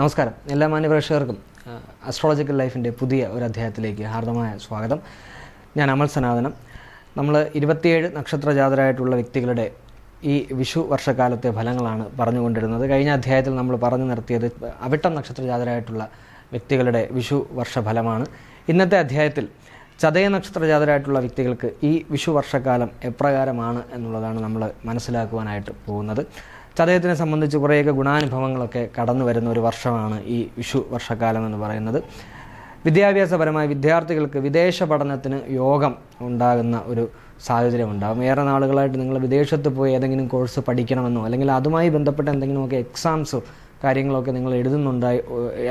നമസ്കാരം. എല്ലാ മാന്യപ്രേക്ഷകർക്കും അസ്ട്രോളജിക്കൽ ലൈഫിന്റെ പുതിയ ഒരു അധ്യായത്തിലേക്ക് ഹാർദമായ സ്വാഗതം. ഞാൻ അമൽ സനാതനം. നമ്മൾ ഇരുപത്തിയേഴ് നക്ഷത്രജാതരായിട്ടുള്ള വ്യക്തികളുടെ ഈ വിഷു വർഷക്കാലത്തെ ഫലങ്ങളാണ് പറഞ്ഞുകൊണ്ടിരുന്നത്. കഴിഞ്ഞ അധ്യായത്തിൽ നമ്മൾ പറഞ്ഞു നിർത്തിയത് അവിട്ടം നക്ഷത്രജാതരായിട്ടുള്ള വ്യക്തികളുടെ വിഷു വർഷ ഫലമാണ് ഇന്നത്തെ അധ്യായത്തിൽ ചതയ നക്ഷത്രജാതരായിട്ടുള്ള വ്യക്തികൾക്ക് ഈ വിഷു വർഷക്കാലം എപ്രകാരമാണ് എന്നുള്ളതാണ് നമ്മൾ മനസ്സിലാക്കുവാനായിട്ട് പോകുന്നത്. ചതയത്തിനെ സംബന്ധിച്ച് കുറേയൊക്കെ ഗുണാനുഭവങ്ങളൊക്കെ കടന്നു വരുന്ന ഒരു വർഷമാണ് ഈ വിഷു വർഷക്കാലം എന്ന് പറയുന്നത്. വിദ്യാഭ്യാസപരമായി വിദ്യാർത്ഥികൾക്ക് വിദേശ പഠനത്തിന് യോഗം ഉണ്ടാകുന്ന ഒരു സാഹചര്യം ഉണ്ടാകും ഏറെ നാളുകളായിട്ട് നിങ്ങൾ വിദേശത്ത് പോയി ഏതെങ്കിലും കോഴ്സ് പഠിക്കണമെന്നോ അല്ലെങ്കിൽ അതുമായി ബന്ധപ്പെട്ട എന്തെങ്കിലുമൊക്കെ എക്സാംസോ കാര്യങ്ങളൊക്കെ നിങ്ങൾ എഴുതുന്നുണ്ടായി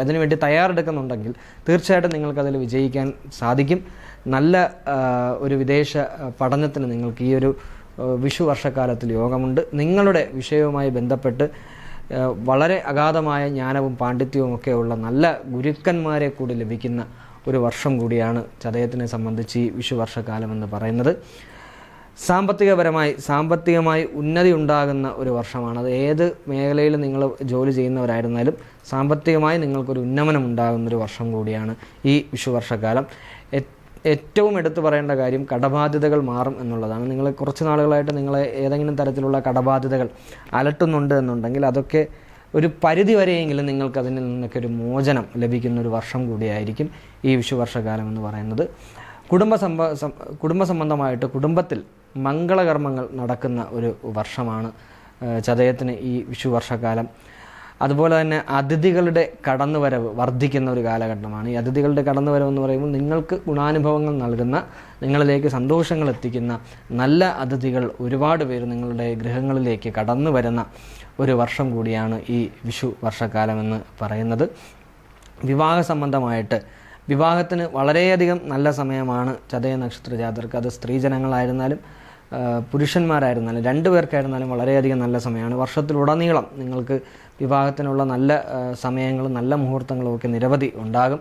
അതിനുവേണ്ടി തയ്യാറെടുക്കുന്നുണ്ടെങ്കിൽ തീർച്ചയായിട്ടും നിങ്ങൾക്കതിൽ വിജയിക്കാൻ സാധിക്കും. നല്ല ഒരു വിദേശ പഠനത്തിന് നിങ്ങൾക്ക് ഈ ഒരു വിഷു വർഷക്കാലത്തിൽ യോഗമുണ്ട്. നിങ്ങളുടെ വിഷയവുമായി ബന്ധപ്പെട്ട് വളരെ അഗാധമായ ജ്ഞാനവും പാണ്ഡിത്യവും ഉള്ള നല്ല ഗുരുക്കന്മാരെ കൂടി ലഭിക്കുന്ന ഒരു വർഷം കൂടിയാണ് ചതയത്തിനെ സംബന്ധിച്ച് ഈ വിഷു വർഷക്കാലം എന്ന് പറയുന്നത്. സാമ്പത്തികപരമായി സാമ്പത്തികമായി ഉന്നതി ഉണ്ടാകുന്ന ഒരു വർഷമാണ് അത് ഏത് മേഖലയിൽ നിങ്ങൾ ജോലി ചെയ്യുന്നവരായിരുന്നാലും സാമ്പത്തികമായി നിങ്ങൾക്കൊരു ഉന്നമനം ഉണ്ടാകുന്നൊരു വർഷം കൂടിയാണ് ഈ വിഷു വർഷക്കാലം ഏറ്റവും എടുത്തു പറയേണ്ട കാര്യം കടബാധ്യതകൾ മാറും എന്നുള്ളതാണ്. നിങ്ങൾ കുറച്ച് നാളുകളായിട്ട് നിങ്ങളെ ഏതെങ്കിലും തരത്തിലുള്ള കടബാധ്യതകൾ അലട്ടുന്നുണ്ട് എന്നുണ്ടെങ്കിൽ അതൊക്കെ ഒരു പരിധി വരെയെങ്കിലും നിങ്ങൾക്ക് അതിൽ നിന്നൊക്കെ ഒരു മോചനം ലഭിക്കുന്ന ഒരു വർഷം കൂടിയായിരിക്കും ഈ വിഷുവർഷകാലം എന്ന് പറയുന്നത്. കുടുംബ സംബ കുടുംബ സംബന്ധമായിട്ട് കുടുംബത്തിൽ മംഗളകർമ്മങ്ങൾ നടക്കുന്ന ഒരു വർഷമാണ് ചതയത്തിന് ഈ വിഷു വർഷക്കാലം അതുപോലെ തന്നെ അതിഥികളുടെ കടന്നുവരവ് വർദ്ധിക്കുന്ന ഒരു കാലഘട്ടമാണ്. ഈ അതിഥികളുടെ കടന്നുവരവ് എന്ന് പറയുമ്പോൾ നിങ്ങൾക്ക് ഗുണാനുഭവങ്ങൾ നൽകുന്ന നിങ്ങളിലേക്ക് സന്തോഷങ്ങൾ എത്തിക്കുന്ന നല്ല അതിഥികൾ ഒരുപാട് പേര് നിങ്ങളുടെ ഗൃഹങ്ങളിലേക്ക് കടന്നു വരുന്ന ഒരു വർഷം കൂടിയാണ് ഈ വിഷു വർഷക്കാലമെന്ന് പറയുന്നത്. വിവാഹ സംബന്ധമായിട്ട് വിവാഹത്തിന് വളരെയധികം നല്ല സമയമാണ് ചതയ നക്ഷത്ര ജാതർക്ക് അത് സ്ത്രീജനങ്ങളായിരുന്നാലും പുരുഷന്മാരായിരുന്നാലും രണ്ടു പേർക്കായിരുന്നാലും വളരെയധികം നല്ല സമയമാണ്. വർഷത്തിലുടനീളം നിങ്ങൾക്ക് വിവാഹത്തിനുള്ള നല്ല സമയങ്ങളും നല്ല മുഹൂർത്തങ്ങളും ഒക്കെ നിരവധി ഉണ്ടാകും.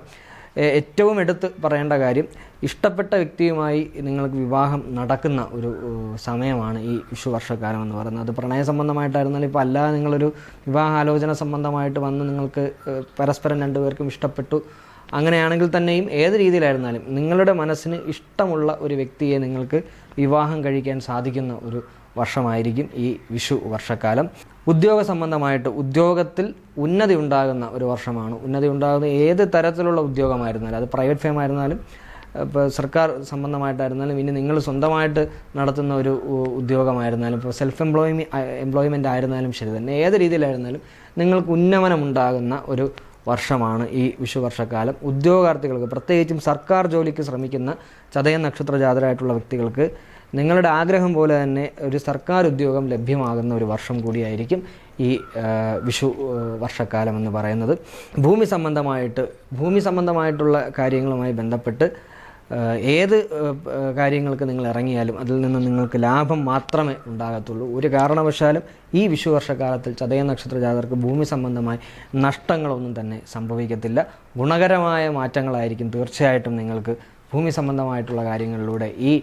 ഏറ്റവും എടുത്ത് പറയേണ്ട കാര്യം ഇഷ്ടപ്പെട്ട വ്യക്തിയുമായി നിങ്ങൾക്ക് വിവാഹം നടക്കുന്ന ഒരു സമയമാണ് ഈ വിഷു വർഷക്കാലം എന്ന് പറയുന്നത്. അത് പ്രണയ സംബന്ധമായിട്ടായിരുന്നാലും ഇപ്പോൾ അല്ലാതെ നിങ്ങളൊരു വിവാഹാലോചന സംബന്ധമായിട്ട് വന്ന് നിങ്ങൾക്ക് പരസ്പരം രണ്ടുപേർക്കും ഇഷ്ടപ്പെട്ടു അങ്ങനെയാണെങ്കിൽ തന്നെയും ഏത് രീതിയിലായിരുന്നാലും നിങ്ങളുടെ മനസ്സിന് ഇഷ്ടമുള്ള ഒരു വ്യക്തിയെ നിങ്ങൾക്ക് വിവാഹം കഴിക്കാൻ സാധിക്കുന്ന ഒരു വർഷമായിരിക്കും ഈ വിഷു വർഷക്കാലം. ഉദ്യോഗ സംബന്ധമായിട്ട് ഉദ്യോഗത്തിൽ ഉന്നതി ഉണ്ടാകുന്ന ഒരു വർഷമാണ്. ഉന്നതി ഉണ്ടാകുന്ന ഏത് തരത്തിലുള്ള ഉദ്യോഗമായിരുന്നാലും അത് പ്രൈവറ്റ് ഫേം ആയിരുന്നാലും ഇപ്പോൾ സർക്കാർ സംബന്ധമായിട്ടായിരുന്നാലും ഇനി നിങ്ങൾ സ്വന്തമായിട്ട് നടത്തുന്ന ഒരു ഉദ്യോഗമായിരുന്നാലും ഇപ്പോൾ സെൽഫ് എംപ്ലോയ്മി എംപ്ലോയ്മെന്റ് ആയിരുന്നാലും ശരി തന്നെ. ഏത് രീതിയിലായിരുന്നാലും നിങ്ങൾക്ക് ഉന്നമനം ഉണ്ടാകുന്ന ഒരു വർഷമാണ് ഈ വിഷുവർഷക്കാലം. ഉദ്യോഗാർത്ഥികൾക്ക് പ്രത്യേകിച്ചും സർക്കാർ ജോലിക്ക് ശ്രമിക്കുന്ന ചതയ നക്ഷത്ര ജാതരായിട്ടുള്ള വ്യക്തികൾക്ക് നിങ്ങളുടെ ആഗ്രഹം പോലെ തന്നെ ഒരു സർക്കാർ ഉദ്യോഗം ലഭ്യമാകുന്ന ഒരു വർഷം കൂടിയായിരിക്കും ഈ വിഷു വർഷക്കാലം എന്ന് പറയുന്നത്. ഭൂമി സംബന്ധമായിട്ട് ഭൂമി സംബന്ധമായിട്ടുള്ള കാര്യങ്ങളുമായി ബന്ധപ്പെട്ട് ഏത് കാര്യങ്ങൾക്ക് നിങ്ങൾ ഇറങ്ങിയാലും അതിൽ നിന്ന് നിങ്ങൾക്ക് ലാഭം മാത്രമേ ഉണ്ടാകത്തുള്ളൂ. ഒരു കാരണവശാലും ഈ വിഷുവർഷക്കാലത്തിൽ ചതയ നക്ഷത്ര ജാതർക്ക് ഭൂമി സംബന്ധമായി നഷ്ടങ്ങളൊന്നും തന്നെ സംഭവിക്കത്തില്ല. ഗുണകരമായ മാറ്റങ്ങളായിരിക്കും തീർച്ചയായിട്ടും നിങ്ങൾക്ക് ഭൂമി സംബന്ധമായിട്ടുള്ള കാര്യങ്ങളിലൂടെ ഈ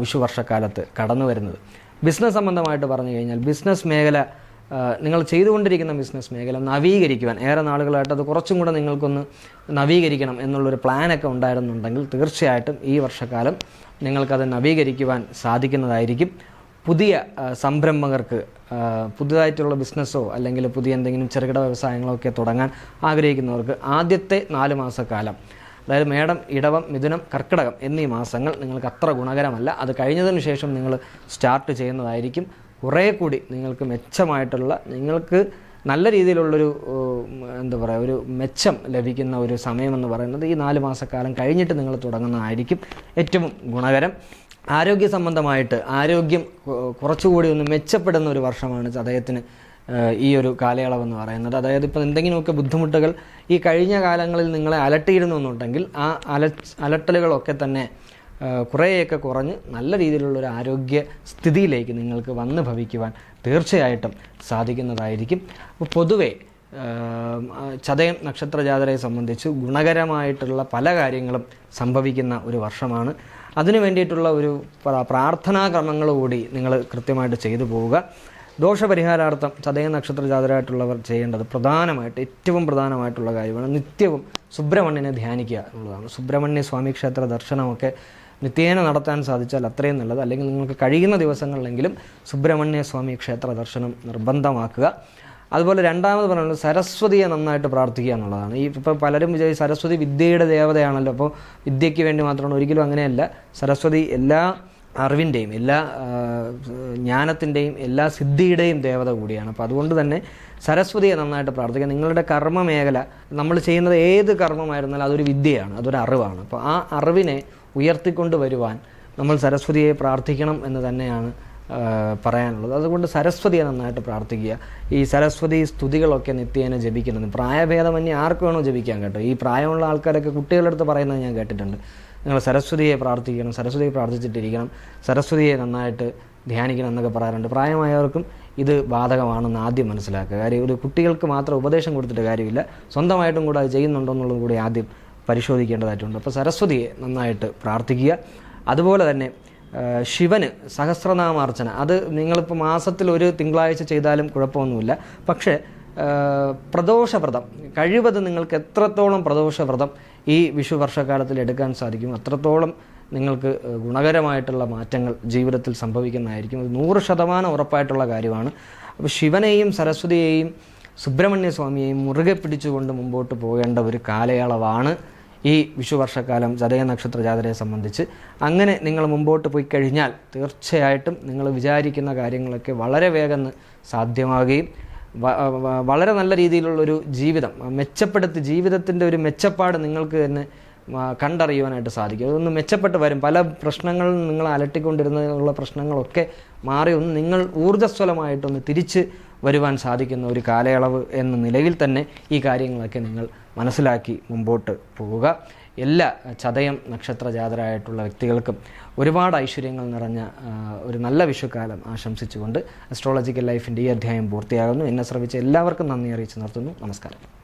വിഷുവർഷക്കാലത്ത് വിഷു കടന്നു വരുന്നത് ബിസിനസ് സംബന്ധമായിട്ട് പറഞ്ഞു കഴിഞ്ഞാൽ ബിസിനസ് മേഖല നിങ്ങൾ ചെയ്തുകൊണ്ടിരിക്കുന്ന ബിസിനസ് മേഖല നവീകരിക്കുവാൻ ഏറെ നാളുകളായിട്ട് അത് കുറച്ചും കൂടെ നിങ്ങൾക്കൊന്ന് നവീകരിക്കണം എന്നുള്ളൊരു പ്ലാനൊക്കെ ഉണ്ടായിരുന്നുണ്ടെങ്കിൽ തീർച്ചയായിട്ടും ഈ വർഷക്കാലം നിങ്ങൾക്കത് നവീകരിക്കുവാൻ സാധിക്കുന്നതായിരിക്കും. പുതിയ സംരംഭകർക്ക് പുതുതായിട്ടുള്ള ബിസിനസ്സോ അല്ലെങ്കിൽ പുതിയ എന്തെങ്കിലും ചെറുകിട വ്യവസായങ്ങളോ ഒക്കെ തുടങ്ങാൻ ആഗ്രഹിക്കുന്നവർക്ക് ആദ്യത്തെ നാല് മാസക്കാലം അതായത് മേടം ഇടവം മിഥുനം കർക്കിടകം എന്നീ മാസങ്ങൾ നിങ്ങൾക്ക് അത്ര ഗുണകരമല്ല. അത് കഴിഞ്ഞതിന് ശേഷം നിങ്ങൾ സ്റ്റാർട്ട് ചെയ്യുന്നതായിരിക്കും. കുറേ കൂടി നിങ്ങൾക്ക് മെച്ചമായിട്ടുള്ള നിങ്ങൾക്ക് നല്ല രീതിയിലുള്ളൊരു എന്താ പറയുക ഒരു മെച്ചം ലഭിക്കുന്ന ഒരു സമയമെന്ന് പറയുന്നത് ഈ നാല് മാസക്കാലം കഴിഞ്ഞിട്ട് നിങ്ങൾ തുടങ്ങുന്നതായിരിക്കും ഏറ്റവും ഗുണകരം. ആരോഗ്യ സംബന്ധമായിട്ട് ആരോഗ്യം കുറച്ചുകൂടി ഒന്ന് മെച്ചപ്പെടുന്ന ഒരു വർഷമാണ് അദ്ദേഹത്തിന് ഈ ഒരു കാലയളവെന്ന് പറയുന്നത്. അതായത് ഇപ്പോൾ എന്തെങ്കിലുമൊക്കെ ബുദ്ധിമുട്ടുകൾ ഈ കഴിഞ്ഞ കാലങ്ങളിൽ നിങ്ങളെ അലട്ടിയിരുന്നു എന്നുണ്ടെങ്കിൽ ആ അല അലട്ടലുകളൊക്കെ തന്നെ കുറേയൊക്കെ കുറഞ്ഞ് നല്ല രീതിയിലുള്ളൊരു ആരോഗ്യ സ്ഥിതിയിലേക്ക് നിങ്ങൾക്ക് വന്ന് ഭവിക്കുവാൻ തീർച്ചയായിട്ടും സാധിക്കുന്നതായിരിക്കും. പൊതുവേ ചതയം നക്ഷത്ര ജാതരയെ സംബന്ധിച്ച് ഗുണകരമായിട്ടുള്ള പല കാര്യങ്ങളും സംഭവിക്കുന്ന ഒരു വർഷമാണ്. അതിനു വേണ്ടിയിട്ടുള്ള ഒരു പ്രാർത്ഥനാ കൂടി നിങ്ങൾ കൃത്യമായിട്ട് ചെയ്തു പോവുക. ദോഷപരിഹാരാർത്ഥം ചതയ നക്ഷത്ര ജാതരായിട്ടുള്ളവർ ചെയ്യേണ്ടത് പ്രധാനമായിട്ട് ഏറ്റവും പ്രധാനമായിട്ടുള്ള കാര്യമാണ് നിത്യവും സുബ്രഹ്മണ്യനെ ധ്യാനിക്കുക എന്നുള്ളതാണ്. സുബ്രഹ്മണ്യ സ്വാമി ക്ഷേത്ര ദർശനമൊക്കെ നിത്യേന നടത്താൻ സാധിച്ചാൽ അത്രയും നല്ലത്. അല്ലെങ്കിൽ നിങ്ങൾക്ക് കഴിയുന്ന ദിവസങ്ങളിലെങ്കിലും സുബ്രഹ്മണ്യ സ്വാമി ക്ഷേത്ര ദർശനം നിർബന്ധമാക്കുക. അതുപോലെ രണ്ടാമത് പറയുന്നത് സരസ്വതിയെ നന്നായിട്ട് പ്രാർത്ഥിക്കുക എന്നുള്ളതാണ്. ഈ ഇപ്പോൾ പലരും വിചാരിച്ച് സരസ്വതി വിദ്യയുടെ ദേവതയാണല്ലോ. അപ്പോൾ വിദ്യയ്ക്ക് വേണ്ടി മാത്രമാണ്. ഒരിക്കലും അങ്ങനെയല്ല. സരസ്വതി എല്ലാ അറിവിന്റെയും എല്ലാ ജ്ഞാനത്തിന്റെയും എല്ലാ സിദ്ധിയുടെയും ദേവത കൂടിയാണ്. അപ്പോൾ അതുകൊണ്ട് തന്നെ സരസ്വതിയെ നന്നായിട്ട് പ്രാർത്ഥിക്കുക. നിങ്ങളുടെ കർമ്മ മേഖല നമ്മൾ ചെയ്യുന്നത് ഏത് കർമ്മമായിരുന്നാലും അതൊരു വിദ്യയാണ് അതൊരു അറിവാണ്. അപ്പോൾ ആ അറിവിനെ ഉയർത്തിക്കൊണ്ട് വരുവാൻ നമ്മൾ സരസ്വതിയെ പ്രാർത്ഥിക്കണം എന്ന് തന്നെയാണ് പറയാനുള്ളത്. അതുകൊണ്ട് സരസ്വതിയെ നന്നായിട്ട് പ്രാർത്ഥിക്കുക. ഈ സരസ്വതി സ്തുതികളൊക്കെ നിത്യേന ജപിക്കുന്നത്. പ്രായഭേദമന്യേ ആർക്ക് വേണോ ജപിക്കാൻ കേട്ടോ. ഈ പ്രായമുള്ള ആൾക്കാരൊക്കെ കുട്ടികളുടെ അടുത്ത് പറയുന്നത് ഞാൻ കേട്ടിട്ടുണ്ട്. നിങ്ങൾ സരസ്വതിയെ പ്രാർത്ഥിക്കണം സരസ്വതിയെ പ്രാർത്ഥിച്ചിട്ടിരിക്കണം സരസ്വതിയെ നന്നായിട്ട് ധ്യാനിക്കണം എന്നൊക്കെ പറയാറുണ്ട്. പ്രായമായവർക്കും ഇത് ബാധകമാണെന്ന് ആദ്യം മനസ്സിലാക്കുക. കാര്യം ഒരു കുട്ടികൾക്ക് മാത്രം ഉപദേശം കൊടുത്തിട്ട് കാര്യമില്ല. സ്വന്തമായിട്ടും കൂടെ അത് ചെയ്യുന്നുണ്ടോ എന്നുള്ളത് കൂടി ആദ്യം പരിശോധിക്കേണ്ടതായിട്ടുണ്ട്. അപ്പോൾ സരസ്വതിയെ നന്നായിട്ട് പ്രാർത്ഥിക്കുക. അതുപോലെ തന്നെ ശിവന് സഹസ്രനാമാർച്ചന. അത് നിങ്ങളിപ്പോൾ മാസത്തിൽ ഒരു തിങ്കളാഴ്ച ചെയ്താലും കുഴപ്പമൊന്നുമില്ല. പക്ഷേ പ്രദോഷവ്രതം. കഴിവത് നിങ്ങൾക്ക് എത്രത്തോളം പ്രദോഷവ്രതം ഈ വിഷു വർഷക്കാലത്തിൽ എടുക്കാൻ സാധിക്കും അത്രത്തോളം നിങ്ങൾക്ക് ഗുണകരമായിട്ടുള്ള മാറ്റങ്ങൾ ജീവിതത്തിൽ സംഭവിക്കുന്നതായിരിക്കും. അത് നൂറ് ശതമാനം ഉറപ്പായിട്ടുള്ള കാര്യമാണ്. അപ്പോൾ ശിവനെയും സരസ്വതിയെയും സുബ്രഹ്മണ്യ സ്വാമിയെയും മുറുകെ പിടിച്ചുകൊണ്ട് മുമ്പോട്ട് പോകേണ്ട ഒരു കാലയളവാണ് ഈ വിഷുവർഷക്കാലം ചതയ നക്ഷത്ര ജാതരയെ സംബന്ധിച്ച്. അങ്ങനെ നിങ്ങൾ മുമ്പോട്ട് പോയി കഴിഞ്ഞാൽ തീർച്ചയായിട്ടും നിങ്ങൾ വിചാരിക്കുന്ന കാര്യങ്ങളൊക്കെ വളരെ വേഗം സാധ്യമാകുകയും വളരെ നല്ല രീതിയിലുള്ളൊരു ജീവിതം മെച്ചപ്പെടുത്തി ജീവിതത്തിന്റെ ഒരു മെച്ചപ്പാട് നിങ്ങൾക്ക് തന്നെ കണ്ടറിയുവാനായിട്ട് സാധിക്കും. അതൊന്ന് മെച്ചപ്പെട്ട് വരും. പല പ്രശ്നങ്ങളും നിങ്ങൾ അലട്ടിക്കൊണ്ടിരുന്നുള്ള പ്രശ്നങ്ങളൊക്കെ മാറി ഒന്ന് നിങ്ങൾ ഊർജസ്വലമായിട്ടൊന്ന് തിരിച്ച് വരുവാൻ സാധിക്കുന്ന ഒരു കാലയളവ് എന്ന നിലയിൽ തന്നെ ഈ കാര്യങ്ങളൊക്കെ നിങ്ങൾ മനസ്സിലാക്കി മുമ്പോട്ട് പോവുക. എല്ലാ ചതയം നക്ഷത്ര ജാതരായിട്ടുള്ള വ്യക്തികൾക്കും ഒരുപാട് ഐശ്വര്യങ്ങൾ നിറഞ്ഞ ഒരു നല്ല വിഷുക്കാലം ആശംസിച്ചുകൊണ്ട് അസ്ട്രോളജിക്കൽ ലൈഫിന്റെ ഈ അധ്യായം പൂർത്തിയാകുന്നു. എന്നെ ശ്രമിച്ച എല്ലാവർക്കും നന്ദി അറിയിച്ച് നിർത്തുന്നു. നമസ്കാരം.